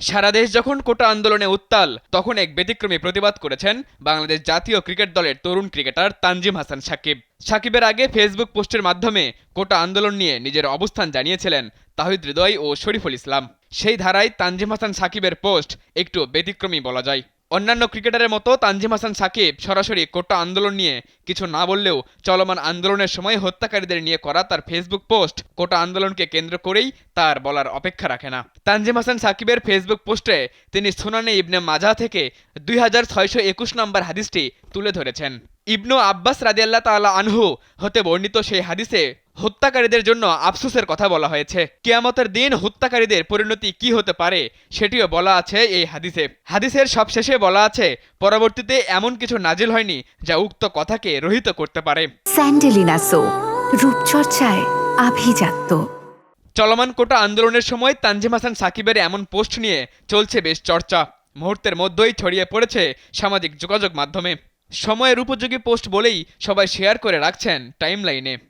সারা দেশ যখন কোটা আন্দোলনে উত্তাল, তখন এক ব্যতিক্রমী প্রতিবাদ করেছেন বাংলাদেশ জাতীয় ক্রিকেট দলের তরুণ ক্রিকেটার তানজিম হাসান সাকিব। সাকিবের আগে ফেসবুক পোস্টের মাধ্যমে কোটা আন্দোলন নিয়ে নিজের অবস্থান জানিয়েছিলেন তাহিদ হৃদয় ও শরীফুল ইসলাম। সেই ধারায় তানজিম হাসান সাকিবের পোস্ট একটু ব্যতিক্রমী বলা যায়। অন্যান্য ক্রিকেটারের মতো তানজিম হাসান সাকিব সরাসরি কোটা আন্দোলন নিয়ে কিছু না বললেও চলমান আন্দোলনের সময় হত্যাকারীদের নিয়ে করা তার ফেসবুক পোস্ট কোটা আন্দোলনকে কেন্দ্র করেই তার বলার অপেক্ষা রাখে না। তানজিম হাসান সাকিবের ফেসবুক পোস্টে তিনি সুনানে ইবনে মাজা থেকে দুই হাজার ছয়শো একুশ নম্বর হাদিসটি তুলে ধরেছেন। ইবনু আব্বাস রাদিয়াল্লাহ তাআলা আনহু হতে বর্ণিত সেই হাদিসে হত্যাকারীদের জন্য আফসোসের কথা বলা হয়েছে। কেয়ামতের দিন হত্যাকারীদের পরিণতি কি হতে পারে সেটিও বলা আছে এই হাদিসে। হাদিসের সবশেষে বলা আছে পরবর্তীতে এমন কিছু নাজিল হয়নি যা উক্ত কথাকে রহিত করতে পারে। স্যান্ডেলিনা সো রূপচর্চায় আভিজাত্য। চলমান কোটা আন্দোলনের সময় তানজিম হাসান সাকিবের এমন পোস্ট নিয়ে চলছে বেশ চর্চা। মুহূর্তের মধ্যেই ছড়িয়ে পড়েছে সামাজিক যোগাযোগ মাধ্যমে। সময়ের উপযোগী পোস্ট বলেই সবাই শেয়ার করে রাখছেন টাইমলাইনে।